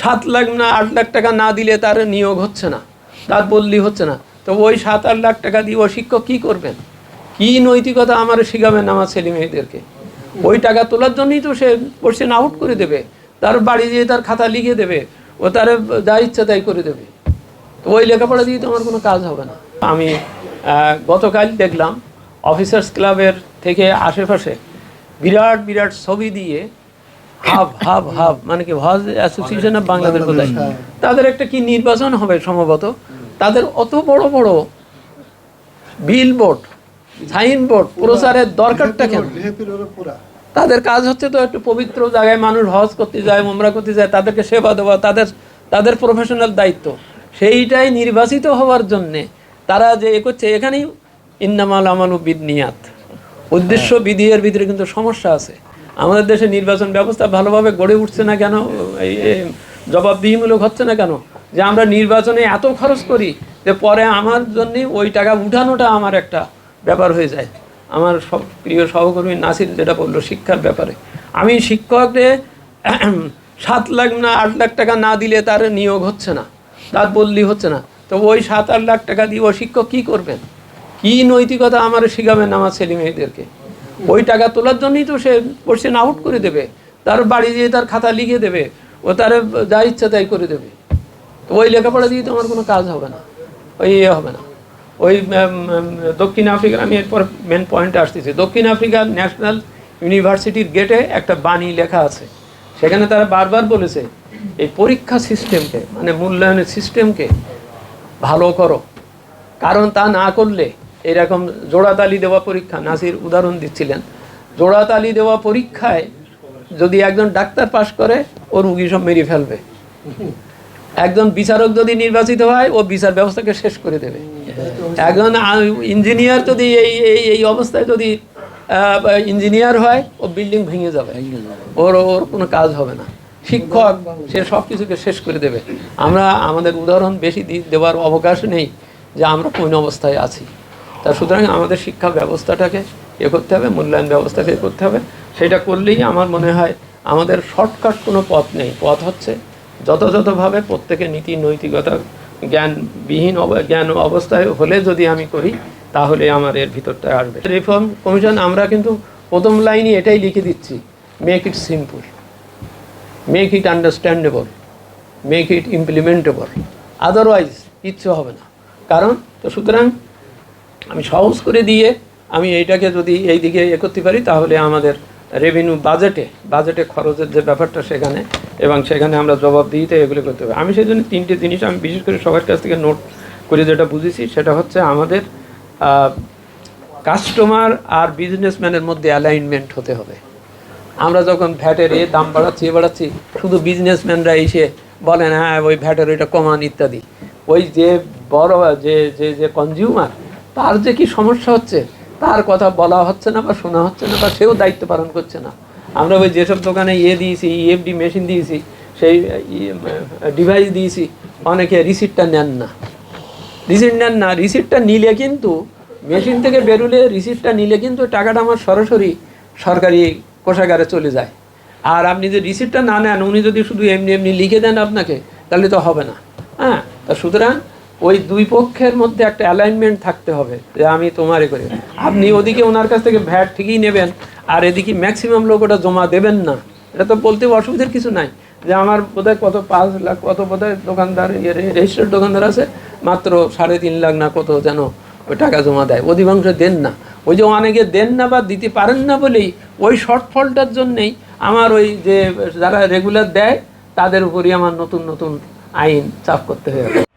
সাত লাখ না আট লাখ টাকা না দিলে তার নিয়োগ হচ্ছে না, তার বদলি হচ্ছে না। তো ওই সাত আট লাখ টাকা দিয়ে ও শিক্ষক কী করবেন? কী নৈতিকতা আমার শিখাবেন আমার ছেলে মেয়েদেরকে? ওই টাকা তোলার জন্যই তো সে কোশ্চেন আউট করে দেবে। তার বাড়ি দিয়ে তার খাতা লিখে দেবে, ও তার যা ইচ্ছা তাই করে দেবে। তো ওই লেখাপড়া দিয়ে তো আমার কোনো কাজ হবে না। আমি গতকাল দেখলাম, অফিসার্স ক্লাবের থেকে আশেপাশে বিরাট বিরাট ছবি দিয়ে হাব হাব হাব। মানে কি হজ অ্যাসোসিয়েশন অফ বাংলাদেশ বোধহয় তাদের একটা কি নির্বাচন হবে সম্ভবত? তাদের অত বড় বড় বিল বোর্ড সাইন বোর্ড প্রচারের দরকারটা কেন? তাদের কাজ হচ্ছে তো একটু পবিত্র জায়গায় মানুষ হজ করতে যায় মোমরা করতে যায় তাদেরকে সেবা দেওয়া তাদের তাদের প্রফেশনাল দায়িত্ব। সেইটাই নির্বাচিত হওয়ার জন্যে তারা যে এ করছে এখানেই ইন্নামাল আমাল বিদনিয়াত উদ্দেশ্য বিধি এর ভিতরে কিন্তু সমস্যা আছে। আমাদের দেশে নির্বাচন ব্যবস্থা ভালোভাবে গড়ে উঠছে না কেন? এই জবাবদিহিমূলক হচ্ছে না কেন? যে আমরা নির্বাচনে এত খরচ করি যে পরে আমার জন্য ওই টাকা উঠানোটা আমার একটা ব্যাপার হয়ে যায়। আমার সব প্রিয় সহকর্মী নাসির যেটা বলল, শিক্ষার ব্যাপারে। আমি শিক্ষককে সাত লাখ না আট লাখ টাকা না দিলে তার নিয়োগ হচ্ছে না, তার বদলি হচ্ছে না। তো ওই সাত আট লাখ টাকা দিয়ে ও শিক্ষক কী করবেন? কী নৈতিকতা আমার শিখাবেন আমার ছেলে মেয়েদেরকে ওই টাকা তোলার জন্যই তো সে কোশ্চেন আউট করে দেবে। তার বাড়ি দিয়ে তার খাতা লিখে দেবে। ও তার যা ইচ্ছা তাই করে দেবে। তো ওই লেখাপড়া দিয়ে তো আমার কোনো কাজ হবে না। ওই ইয়ে হবে না। ওই দক্ষিণ আফ্রিকার, আমি এরপর মেন পয়েন্টে আসতেছি। দক্ষিণ আফ্রিকার ন্যাশনাল ইউনিভার্সিটির গেটে একটা বাণী লেখা আছে। সেখানে তারা বারবার বলেছে, এই পরীক্ষা সিস্টেমকে মানে মূল্যায়নের সিস্টেমকে ভালো করো। কারণ তা না করলে এরকম জোড়াতালি দেওয়া পরীক্ষা, নাসির উদাহরণ দিচ্ছিলেন। জোড়াতালি দেওয়া পরীক্ষায় যদি একজন ডাক্তার পাশ করে, ও রুগী সব মেরে ফেলবে। একজন বিচারক যদি নির্বাচিত হয়, ও বিচার ব্যবস্থাকে শেষ করে দেবে। একজন ইঞ্জিনিয়ার যদি এই এই এই অবস্থায় যদি ইঞ্জিনিয়ার হয়, ও বিল্ডিং ভেঙে যাবে। ওর ওর কোনো কাজ হবে না। শিক্ষক, সে সব কিছুকে শেষ করে দেবে। আমরা, আমাদের উদাহরণ বেশি দেওয়ার অবকাশ নেই যে আমরা কোন অবস্থায় আছি। তা সুতরাং আমাদের শিক্ষা ব্যবস্থাটাকে এ করতে হবে, মূল্যায়ন ব্যবস্থাকে করতে হবে। সেটা করলেই আমার মনে হয় আমাদের শর্টকাট কোনো পথ নেই। পথ হচ্ছে যথাযথভাবে প্রত্যেকে নীতি, নৈতিকতা জ্ঞানবিহীন জ্ঞান অবস্থায় হলে যদি আমি করি, তাহলে আমার এর ভিতরটা আসবে। রিফর্ম কমিশন আমরা কিন্তু প্রথম লাইনে এটাই লিখে দিচ্ছি। Make it simple make it understandable make it implementable otherwise কিচ্ছু হবে না। কারণ, তো সুতরাং আমি সহজ করে দিয়ে আমি এইটাকে যদি এই দিকে এ করতে পারি, তাহলে আমাদের রেভিনিউ বাজেটে বাজেটে খরচের যে ব্যাপারটা সেখানে, এবং সেখানে আমরা জবাব দিতে এগুলো করতে হবে আমি সেই জন্য তিনটে জিনিস, আমি বিশেষ করে সবার কাছ থেকে নোট করে যেটা বুঝেছি, সেটা হচ্ছে আমাদের কাস্টমার আর বিজনেসম্যানের মধ্যে অ্যালাইনমেন্ট হতে হবে। আমরা যখন ভ্যাটের এ দাম বাড়াচ্ছি, এ বাড়াচ্ছি, শুধু বিজনেসম্যানরা এসে বলেন হ্যাঁ ওই ভ্যাটের ওইটা কমান, ইত্যাদি। ওই যে বড়, যে যে যে কনজিউমার তার যে কি সমস্যা হচ্ছে, তার কথা বলা হচ্ছে না বা শোনা হচ্ছে না বা সেও দায়িত্ব পালন করছে না। আমরা ওই যেসব দোকানে ইয়ে দিয়েছি ইএফডি মেশিন দিয়েছি, সেই ডিভাইস দিয়েছি, অনেকে রিসিপ্টটা নেন না। রিসিপ্ট নেন না রিসিপ্টটা নিলে কিন্তু মেশিন থেকে বেরোলে রিসিপ্টটা নিলে কিন্তু টাকাটা আমার সরাসরি সরকারি কোষাগারে চলে যায়। আর আপনি যে রিসিপ্টটা না নেন, উনি যদি শুধু এমনি এমনি লিখে দেন আপনাকে, তাহলে তো হবে না। হ্যাঁ তা সুতরাং ওই দুই পক্ষের মধ্যে একটা অ্যালাইনমেন্ট থাকতে হবে যে আমি তোমারে করে। আপনি ওদিকে ওনার কাছ থেকে ভ্যাট ঠিকই নেবেন, আর এদিকে ম্যাক্সিমাম লোক ওটা জমা দেবেন না। এটা তো বলতে অসুবিধার কিছু নাই। যে আমার বোধহয় কত পাঁচ লাখ, কত বোধহয় দোকানদার রেজিস্টার্ড দোকানদার আছে, মাত্র সাড়ে তিন লাখ না কত যেন ওই টাকা জমা দেয়। অধিকাংশ দেন না। ওই যে অনেকে দেন না বা দিতে পারেন না বলেই ওই শর্টফলটার জন্যেই আমার ওই যে যারা রেগুলার দেয়, তাদের উপরই আমার নতুন নতুন আইন চাপ করতে হয়ে